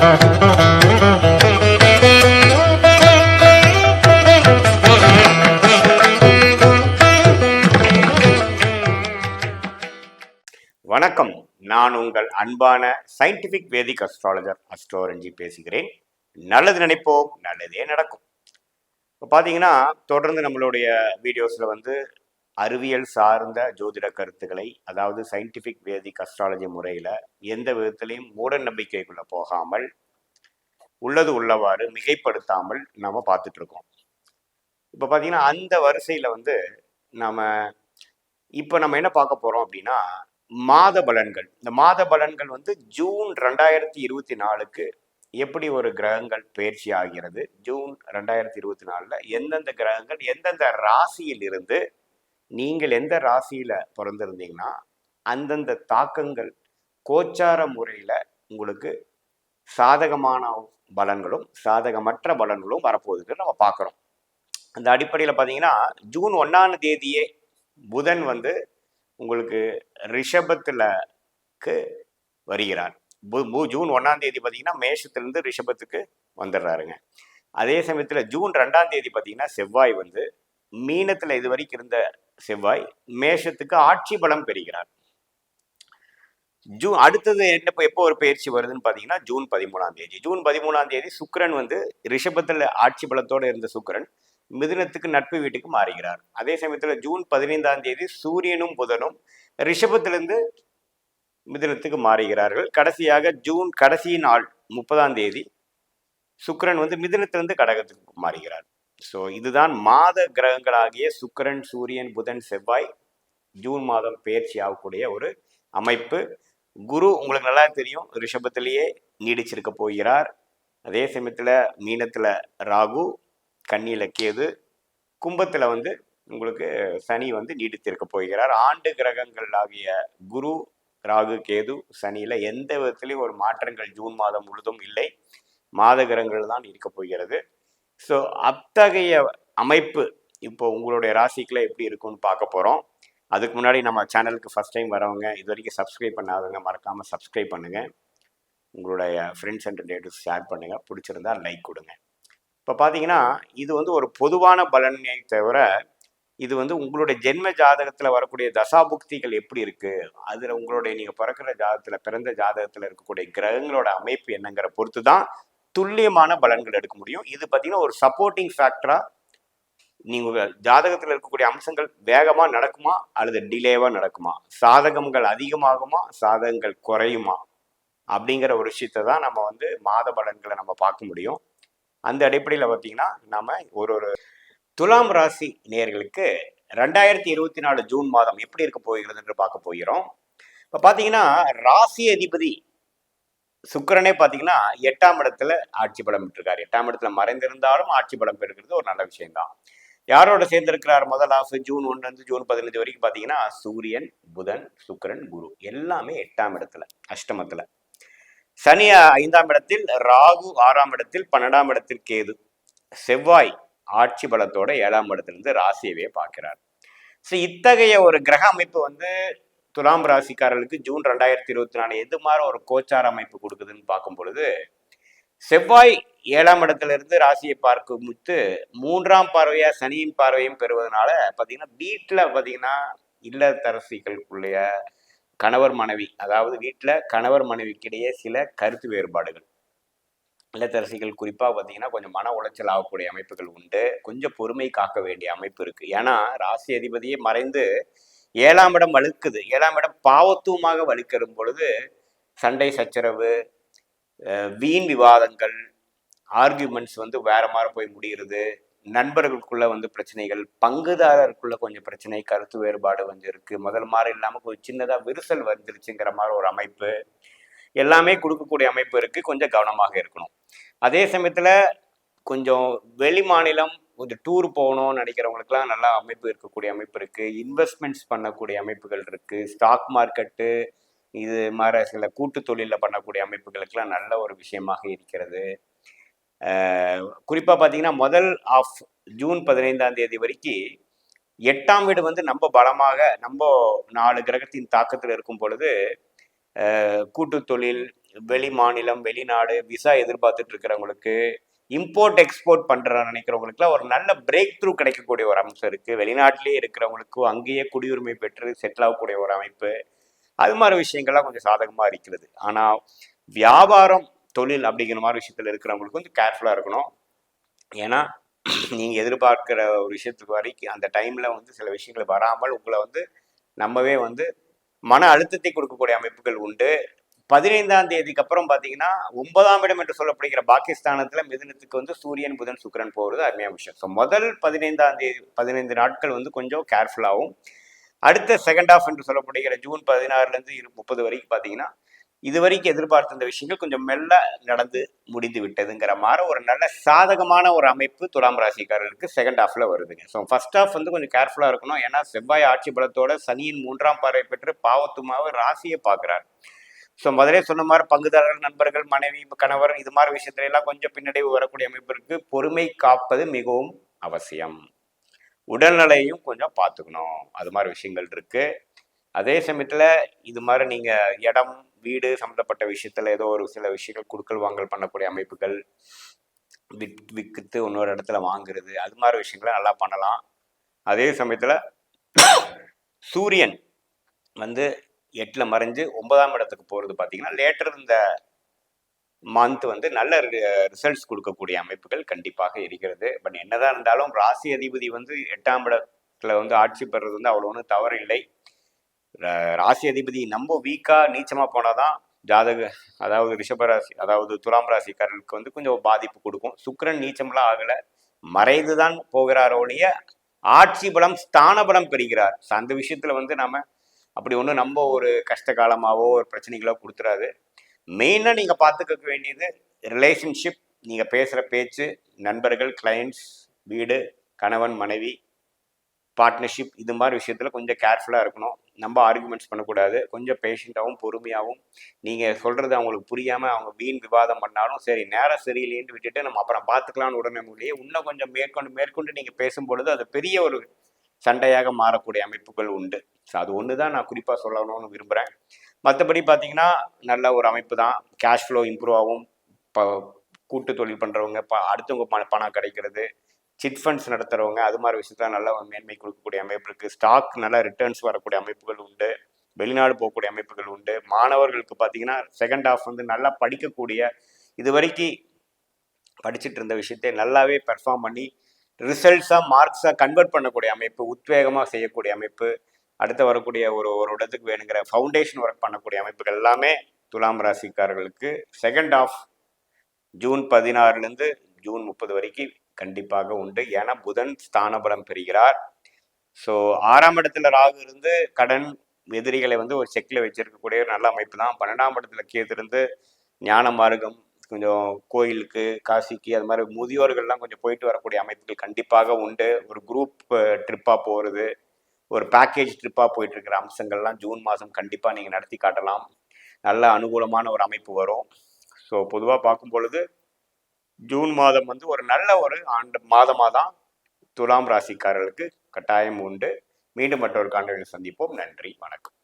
வணக்கம். நான் உங்கள் அன்பான சயின்டிபிக் வேதிக் அஸ்ட்ராலஜர் அஸ்ட்ரோரஞ்சி பேசுகிறேன். நல்லது நினைப்போம் நல்லதே நடக்கும். இப்போ பார்த்தீங்கன்னா தொடர்ந்து நம்மளுடைய வீடியோஸில் வந்து அறிவியல் சார்ந்த ஜோதிட கருத்துக்களை அதாவது சயின்டிஃபிக் வேதிக் அஸ்ட்ராலஜி முறையில் எந்த விதத்திலையும் மூட நம்பிக்கைக்குள்ளே போகாமல் உள்ளது உள்ளவாறு மிகைப்படுத்தாமல் நாம் பார்த்துட்ருக்கோம். இப்போ பார்த்தீங்கன்னா அந்த வரிசையில் வந்து நம்ம இப்போ நம்ம என்ன பார்க்க போகிறோம் அப்படின்னா மாத பலன்கள். இந்த மாத பலன்கள் வந்து ஜூன் ரெண்டாயிரத்தி இருபத்தி நாலுக்கு எப்படி ஒரு கிரகங்கள் பயிற்சி ஆகிறது? ஜூன் ரெண்டாயிரத்தி இருபத்தி நாலில் எந்தெந்த கிரகங்கள் எந்தெந்த ராசியில் இருந்து நீங்கள் எந்த ராசியில் பிறந்திருந்தீங்கன்னா அந்தந்த தாக்கங்கள் கோச்சார முறையில் உங்களுக்கு சாதகமான பலன்களும் சாதகமற்ற பலன்களும் வரப்போகுதுன்னு நம்ம பார்க்குறோம். அந்த அடிப்படையில் பார்த்தீங்கன்னா ஜூன் ஒன்றாம் தேதியே புதன் வந்து உங்களுக்கு ரிஷபத்தில்க்கு வருகிறார். பு- பு- ஜூன் ஒன்றாம் தேதி பார்த்தீங்கன்னா மேஷத்துலேருந்து ரிஷபத்துக்கு வந்துடுறாருங்க. அதே சமயத்தில் ஜூன் ரெண்டாம் தேதி பார்த்தீங்கன்னா செவ்வாய் வந்து மீனத்தில் இது வரைக்கும் இருந்த செவ்வாய் மேஷத்துக்கு ஆட்சி பலம் பெறுகிறார். ஜூன் அடுத்தது என்ன எப்போ ஒரு பயிற்சி வருதுன்னு பார்த்தீங்கன்னா ஜூன் பதிமூணாம் தேதி. ஜூன் பதிமூணாம் தேதி சுக்கிரன் வந்து ரிஷபத்தில் ஆட்சி பலத்தோடு இருந்த சுக்கிரன் மிதுனத்துக்கு நட்பு வீட்டுக்கு மாறுகிறார். அதே சமயத்தில் ஜூன் பதினைந்தாம் தேதி சூரியனும் புதனும் ரிஷபத்திலிருந்து மிதுனத்துக்கு மாறுகிறார்கள். கடைசியாக ஜூன் கடைசி நாள் முப்பதாம் தேதி சுக்கரன் வந்து மிதுனத்திலிருந்து கடகத்துக்கு மாறுகிறார். ஸோ இதுதான் மாத கிரகங்களாகிய சுக்கிரன் சூரியன் புதன் செவ்வாய் ஜூன் மாதம் பயிற்சி ஆகக்கூடிய ஒரு அமைப்பு. குரு உங்களுக்கு நல்லா தெரியும் ரிஷபத்திலேயே நீடிச்சிருக்க போகிறார். அதே சமயத்தில் மீனத்தில் ராகு கண்ணியில் கேது கும்பத்தில் வந்து உங்களுக்கு சனி வந்து நீடித்திருக்க போகிறார். ஆண்டு கிரகங்கள் ஆகிய குரு ராகு கேது சனியில் எந்த விதத்திலையும் ஒரு மாற்றங்கள் ஜூன் மாதம் முழுதும் இல்லை. மாத கிரகங்கள் தான் இருக்க போகிறது. ஸோ அத்தகைய அமைப்பு இப்போ உங்களுடைய ராசிக்குள்ள எப்படி இருக்கும்னு பார்க்க போகிறோம் அதுக்கு முன்னாடி நம்ம சேனலுக்கு ஃபஸ்ட் டைம் வரவங்க இது வரைக்கும் சப்ஸ்கிரைப் பண்ணாதவங்க மறக்காமல் சப்ஸ்கிரைப் பண்ணுங்கள் உங்களுடைய ஃப்ரெண்ட்ஸ் அண்ட் ரிலேட்டிவ்ஸ் ஷேர் பண்ணுங்கள் பிடிச்சிருந்தா லைக் கொடுங்க. இப்போ பார்த்தீங்கன்னா இது வந்து ஒரு பொதுவான பலனை தவிர இது வந்து உங்களுடைய ஜென்ம ஜாதகத்தில் வரக்கூடிய தசாபுக்திகள் எப்படி இருக்குது அதில் உங்களுடைய நீங்கள் பிறக்கிற ஜாதகத்தில் பிறந்த ஜாதகத்தில் இருக்கக்கூடிய கிரகங்களோட அமைப்பு என்னங்கிற பொறுத்து தான் துல்லியமான பலன்கள் எடுக்க முடியும். இது பார்த்தீங்கன்னா ஒரு சப்போர்ட்டிங் ஃபேக்டராக நீங்கள் ஜாதகத்தில் இருக்கக்கூடிய அம்சங்கள் வேகமாக நடக்குமா அல்லது டிலேவாக நடக்குமா? சாதகங்கள் அதிகமாகுமா? சாதகங்கள் குறையுமா? அப்படிங்கிற ஒரு விஷயத்தை தான் நம்ம வந்து மாத பலன்களை நம்ம பார்க்க முடியும். அந்த அடிப்படையில் பார்த்தீங்கன்னா நம்ம ஒரு ஒரு துலாம் ராசி நேர்களுக்கு ரெண்டாயிரத்தி இருபத்தி நாலு ஜூன் மாதம் எப்படி இருக்க போகிறது என்று பார்க்க போகிறோம். இப்போ பார்த்தீங்கன்னா ராசி அதிபதி சுக்கிரனே பார்த்தீங்கன்னா எட்டாம் இடத்துல ஆட்சி பலம் பெற்றிருக்காரு. எட்டாம் இடத்துல மறைந்திருந்தாலும் ஆட்சி பலம் பெறுகிறது ஒரு நல்ல விஷயம்தான். யாரோட சேர்ந்திருக்கிறார் முதல் ஆஃப் ஜூன் ஒன்றுலேருந்து ஜூன் பதினஞ்சு வரைக்கும் பார்த்தீங்கன்னா சூரியன் புதன் சுக்கிரன் குரு. எல்லாமே எட்டாம் இடத்துல அஷ்டமத்துல. சனி ஐந்தாம் இடத்தில் ராகு ஆறாம் இடத்தில் பன்னெண்டாம் இடத்தில் கேது. செவ்வாய் ஆட்சி பலத்தோட ஏழாம் இடத்திலிருந்து ராசியவே பார்க்கிறார். ஸோ இத்தகைய ஒரு கிரக அமைப்பு வந்து துலாம் ராசிக்காரர்களுக்கு ஜூன் ரெண்டாயிரத்தி இருபத்தி நாலு எது மாதிரி ஒரு கோச்சார அமைப்பு கொடுக்குதுன்னு பார்க்கும் பொழுது செவ்வாய் ஏழாம் இடத்துல இருந்து ராசியை பார்க்கும் முத்து மூன்றாம் பார்வையா சனியின் பார்வையும் பெறுவதனால பார்த்தீங்கன்னா வீட்டில் பார்த்தீங்கன்னா இல்லத்தரசிகளுக்குள்ளேய கணவர் மனைவி அதாவது வீட்டில் கணவர் மனைவிக்கிடையே சில கருத்து வேறுபாடுகள். இல்லத்தரசிகள் குறிப்பாக பார்த்தீங்கன்னா கொஞ்சம் மன உளைச்சல் ஆகக்கூடிய அமைப்புகள் உண்டு. கொஞ்சம் பொறுமை காக்க வேண்டிய அமைப்பு இருக்கு. ஏன்னா ராசி அதிபதியே மறைந்து ஏழாம் இடம் வலுக்குது. ஏழாம் இடம் பாவத்துவமாக வலுக்கிறும் பொழுது சண்டை சச்சரவு வீண் விவாதங்கள் ஆர்கியூமெண்ட்ஸ் வந்து வேற மாதிரி போய் முடிகிறது நண்பர்களுக்குள்ள வந்து பிரச்சனைகள் பங்குதாரருக்குள்ள கொஞ்சம் பிரச்சனை கருத்து வேறுபாடு வந்து இருக்கு. முதல் மாதிரி இல்லாமல் கொஞ்சம் சின்னதா விரிசல் வந்துருச்சுங்கிற மாதிரி ஒரு அமைப்பு எல்லாமே கொடுக்கக்கூடிய அமைப்பு இருக்கு. கொஞ்சம் கவனமாக இருக்கணும். அதே சமயத்துல கொஞ்சம் வெளி மாநிலம் கொஞ்சம் டூர் போகணும்னு நினைக்கிறவங்களுக்குலாம் நல்லா அமைப்பு இருக்கக்கூடிய அமைப்பு இருக்குது இன்வெஸ்ட்மெண்ட்ஸ் பண்ணக்கூடிய அமைப்புகள் இருக்குது ஸ்டாக் மார்க்கெட்டு இது மாதிரி சில கூட்டு தொழிலில் பண்ணக்கூடிய அமைப்புகளுக்கெல்லாம் நல்ல ஒரு விஷயமாக இருக்கிறது. குறிப்பாக பார்த்தீங்கன்னா முதல் ஆஃப் ஜூன் பதினைந்தாம் தேதி வரைக்கும் எட்டாம் வீடு வந்து நம்ம பலமாக நம்ம நாலு கிரகத்தின் தாக்கத்தில் இருக்கும் பொழுது கூட்டு தொழில் வெளி மாநிலம் வெளிநாடு விசா எதிர்பார்த்துட்டு இருக்கிறவங்களுக்கு இம்போர்ட் எக்ஸ்போர்ட் பண்ணுற நினைக்கிறவங்களுக்குலாம் ஒரு நல்ல பிரேக் த்ரூ கிடைக்கக்கூடிய ஒரு அம்சம் இருக்குது வெளிநாட்டிலே இருக்கிறவங்களுக்கும் அங்கேயே குடியுரிமை பெற்று செட்டில் ஆகக்கூடிய ஒரு அமைப்பு. அது மாதிரி விஷயங்கள்லாம் கொஞ்சம் சாதகமாக இருக்கிறது. ஆனால் வியாபாரம் தொழில் அப்படிங்கிற மாதிரி விஷயத்தில் இருக்கிறவங்களுக்கு கொஞ்சம் கேர்ஃபுல்லாக இருக்கணும். ஏன்னா நீங்கள் எதிர்பார்க்குற ஒரு விஷயத்துக்கு வரைக்கும் அந்த டைமில் வந்து சில விஷயங்கள் வராமல் உங்களை வந்து நம்மவே வந்து மன அழுத்தத்தை கொடுக்கக்கூடிய அமைப்புகள் உண்டு. பதினைந்தாம் தேதிக்கு அப்புறம் பார்த்தீங்கன்னா ஒன்பதாம் இடம் என்று சொல்லப்படுகிற பாகிஸ்தானத்தில் மிதுனத்துக்கு வந்து சூரியன் புதன் சுக்கரன் போகிறது அருமையான விஷயம். ஸோ முதல் பதினைந்தாம் தேதி பதினைந்து நாட்கள் வந்து கொஞ்சம் கேர்ஃபுல்லாகவும் அடுத்த செகண்ட் ஆஃப் என்று சொல்லப்படுகிற ஜூன் பதினாறுலேருந்து இரு முப்பது வரைக்கும் பார்த்தீங்கன்னா இது வரைக்கும் எதிர்பார்த்த இந்த விஷயங்கள் கொஞ்சம் மெல்ல நடந்து முடிந்து விட்டதுங்கிற மாதிரி ஒரு நல்ல சாதகமான ஒரு அமைப்பு துலாம் ராசிக்காரருக்கு செகண்ட் ஹாஃப்ல வருதுங்க. ஸோ ஃபர்ஸ்ட் ஹாஃப் வந்து கொஞ்சம் கேர்ஃபுல்லாக இருக்கணும். ஏன்னா செவ்வாய் ஆட்சி பலத்தோட சனியின் மூன்றாம் பார்வை பெற்று பாவத்துமாவை ராசியை பார்க்குறாரு. ஸோ முதலே சொன்ன மாதிரி பங்குதாரர்கள் நண்பர்கள் மனைவி கணவர் இது மாதிரி விஷயத்துல எல்லாம் கொஞ்சம் பின்னடைவு வரக்கூடிய அமைப்பு இருக்கு. பொறுமை காப்பது மிகவும் அவசியம். உடல்நிலையும் கொஞ்சம் பார்த்துக்கணும். அது மாதிரி விஷயங்கள் இருக்கு. அதே சமயத்தில் இது மாதிரி நீங்கள் இடம் வீடு சம்மந்தப்பட்ட விஷயத்தில் ஏதோ ஒரு சில விஷயங்கள் குடுக்கல் வாங்கல் பண்ணக்கூடிய அமைப்புகள் வித் விற்குத்து இன்னொரு இடத்துல வாங்குறது அது மாதிரி விஷயங்களை நல்லா பண்ணலாம். அதே சமயத்தில் சூரியன் வந்து எட்டில் மறைஞ்சு ஒன்பதாம் இடத்துக்கு போகிறது பார்த்தீங்கன்னா லேட்டர் இந்த மந்த் வந்து நல்ல ரிசல்ட்ஸ் கொடுக்கக்கூடிய அமைப்புகள் கண்டிப்பாக இருக்கிறது. பட் என்னதான் இருந்தாலும் ராசி அதிபதி வந்து எட்டாம் இடத்துல வந்து ஆட்சி பெறுறது வந்து அவ்வளோ ஒன்றும் தவறு இல்லை ராசி அதிபதி நம்ம நீச்சமாக போனால் தான் ஜாதக அதாவது ரிஷபராசி அதாவது துலாம் ராசிக்காரர்களுக்கு வந்து கொஞ்சம் பாதிப்பு கொடுக்கும். சுக்கிரன் நீச்சம்லாம் ஆகலை. மறைந்து தான் போகிறாரோடைய ஆட்சி பலம் ஸ்தான பலம் பெறுகிறார். ஸோ அந்த விஷயத்தில் வந்து நம்ம அப்படி ஒன்றும் நம்ம ஒரு கஷ்ட காலமாகவோ ஒரு பிரச்சனைகளோ கொடுத்துறாது. மெயினாக நீங்கள் பார்த்துக்க வேண்டியது ரிலேஷன்ஷிப் நீங்கள் பேசுகிற பேச்சு நண்பர்கள் கிளையண்ட்ஸ் வீடு கணவன் மனைவி பார்ட்னர்ஷிப் இது மாதிரி விஷயத்தில் கொஞ்சம் கேர்ஃபுல்லாக இருக்கணும். நம்ம ஆர்குமெண்ட்ஸ் பண்ணக்கூடாது. கொஞ்சம் பேஷண்ட்டாகவும் பொறுமையாகவும் நீங்கள் சொல்கிறது அவங்களுக்கு புரியாமல் அவங்க வீண் விவாதம் பண்ணாலும் சரி நேரம் சரியில்லைன்னு விட்டுட்டு நம்ம அப்புறம் பார்த்துக்கலாம்னு உடனே முடியே இன்னும் கொஞ்சம் மேற்கொண்டு மேற்கொண்டு நீங்கள் பேசும்பொழுது அது பெரிய ஒரு சண்டையாக மாறக்கூடிய அமைப்புகள் உண்டு. ஸோ அது ஒன்று தான் நான் குறிப்பாக சொல்லணும்னு விரும்புகிறேன் மற்றபடி பார்த்தீங்கன்னா நல்ல ஒரு அமைப்பு தான். கேஷ் ஃப்ளோ இம்ப்ரூவ் ஆகும். இப்போ கூட்டு தொழில் பண்ணுறவங்க இப்போ அடுத்தவங்க பணம் கிடைக்கிறது. சிட் ஃபண்ட்ஸ் நடத்துகிறவங்க அது மாதிரி விஷயத்தில் நல்ல மேன்மை கொடுக்கக்கூடிய அமைப்பு இருக்குது ஸ்டாக் நல்ல ரிட்டர்ன்ஸ் வரக்கூடிய அமைப்புகள் உண்டு. வெளிநாடு போகக்கூடிய அமைப்புகள் உண்டு. மாணவர்களுக்கு பார்த்தீங்கன்னா செகண்ட் ஹாஃப் வந்து நல்லா படிக்கக்கூடிய இது வரைக்கும் படிச்சுட்டு இருந்த விஷயத்தை நல்லாவே பெர்ஃபார்ம் பண்ணி ரிசல்ட்ஸாக மார்க்ஸாக கன்வெர்ட் பண்ணக்கூடிய அமைப்பு உத்வேகமாக செய்யக்கூடிய அமைப்பு. அடுத்து வரக்கூடிய ஒரு ஒரு இடத்துக்கு வேணுங்கிற ஃபவுண்டேஷன் ஒர்க் பண்ணக்கூடிய அமைப்புகள் எல்லாமே துலாம் ராசிக்காரர்களுக்கு செகண்ட் ஆஃப் ஜூன் பதினாறுலேருந்து ஜூன் முப்பது வரைக்கும் கண்டிப்பாக உண்டு. ஏன்னா புதன் ஸ்தானபலம் பெறுகிறார். ஸோ ஆறாம் இடத்துல ராகு இருந்து கடன் எதிரிகளை வந்து ஒரு செக்கில் வச்சிருக்கக்கூடிய ஒரு நல்ல அமைப்பு தான். பன்னெண்டாம் இடத்துல கேது இருந்து ஞான மார்க்கம் கொஞ்சம் கோயிலுக்கு காசிக்கு அது மாதிரி முதியோர்கள்லாம் கொஞ்சம் போயிட்டு வரக்கூடிய அமைப்புகள் கண்டிப்பாக உண்டு. ஒரு குரூப் ட்ரிப்பாக போகிறது ஒரு பேக்கேஜ் ட்ரிப்பாக போயிட்டு இருக்கிற அம்சங்கள்லாம் ஜூன் மாதம் கண்டிப்பாக நீங்கள் நடத்தி காட்டலாம். நல்ல அனுகூலமான ஒரு அமைப்பு வரும். ஸோ பொதுவாக பார்க்கும் பொழுது ஜூன் மாதம் வந்து ஒரு நல்ல ஒரு ஆண்டு மாதமாக தான் துலாம் ராசிக்காரர்களுக்கு கட்டாயம் உண்டு. மீண்டும் மற்றொரு காண்டலில் சந்திப்போம். நன்றி. வணக்கம்.